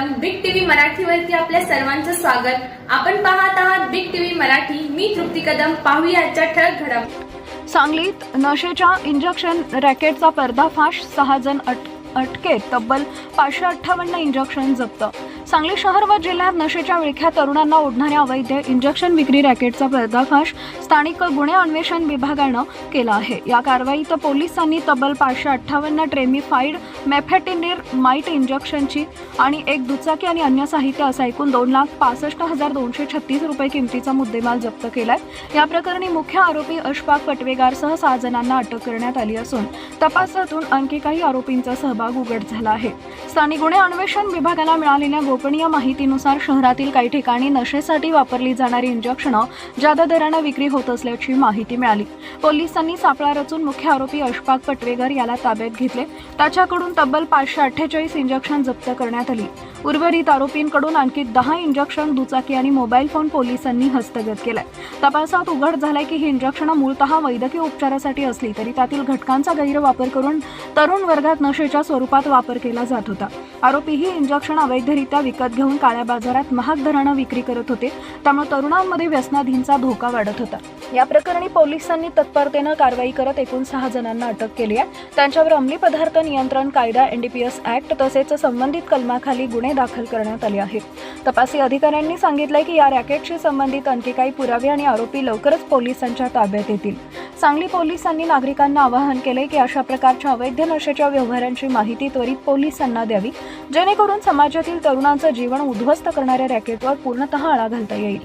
मराठीवरती आपल्या सर्वांचं स्वागत. आपण पाहत आहात बिग टीव्ही मराठी. मी तृप्ती कदम. पाहूया आजच्या ठळक घडामोडी सांगलीत नशेच्या इंजेक्शन रॅकेटचा पर्दाफाश सहा जण अट अटकेत. तब्बल पाचशे अठ्ठावन्न इंजेक्शन जप्त. सांगली शहर व जिल्ह्यात नशेच्या विळख्या तरुणांना ओढणाऱ्या अवैध इंजेक्शन विक्री रॅकेटचा पर्दाफाश स्थानिक गुन्हे अन्वेषण विभागानं केला आहे. या कारवाईत पोलिसांनी तब्बल पाचशे अठ्ठावन्न ट्रेमिफाईड मेफेटिनिर माईट इंजेक्शनची आणि एक दुचाकी आणि अन्य साहित्य असं एकूण दोन लाख पासष्ट हजार दोनशे छत्तीस रुपये किमतीचा मुद्देमाल जप्त केलाय. या प्रकरणी मुख्य आरोपी अशफाक पटवेगारसह सहा जणांना अटक करण्यात आली असून तपासातून आणखी काही आरोपींचा सहभाग उघड झाला आहे. स्थानिक गुन्हे अन्वेषण विभागाला मिळालेल्या गोपनीय माहितीनुसार शहरातील काही ठिकाणी नशेसाठी वापरली जाणारी इंजेक्शनं जादा दरानं विक्री होत असल्याची माहिती मिळाली. पोलिसांनी सापळा रचून मुख्य आरोपी अशफाक पटवेगर याला ताब्यात घेतले. त्याच्याकडून तब्बल पाचशे अठ्ठेचाळीस इंजेक्शन जप्त करण्यात आली. उर्वरित आरोपींकडून आणखी दहा इंजेक्शन दुचाकी आणि मोबाईल फोन पोलिसांनी हस्तगत केलाय. तपासात उघड झालंय की ही इंजेक्शनं मूळतः वैद्यकीय उपचारासाठी असली तरी त्यातील घटकांचा गैरवापर करून तरुण वर्गात नशेच्या स्वरूपात वापर केला जात होता. आरोपी ही इंजेक्शन अवैधरित्या विकत घेऊन काळ्या बाजारात महाग दरानं विक्री करत होते. त्यामुळे तरुणांमध्ये व्यसनाधींचा धोका वाढत होता. या प्रकरणी पोलिसांनी तत्परतेनं कारवाई करत एकूण सहा जणांना अटक केली आहे. त्यांच्यावर अंमली पदार्थ नियंत्रण कायदा एनडीपीएस ऍक्ट तसेच संबंधित कलमाखाली गुन्हे दाखल करण्यात आले आहेत. तपासी अधिकाऱ्यांनी सांगितलंय की या रॅकेटशी संबंधित आणखी काही पुरावे आणि आरोपी लवकरच पोलिसांच्या ताब्यात येतील. सांगली पोलिसांनी नागरिकांना आवाहन केले की अशा प्रकारच्या अवैध नशेच्या व्यवहारांची माहिती त्वरित पोलिसांना द्यावी जेणेकरून समाजातील तरुणांचं जीवन उद्ध्वस्त करणाऱ्या रॅकेटवर पूर्णतः आळा घालता येईल.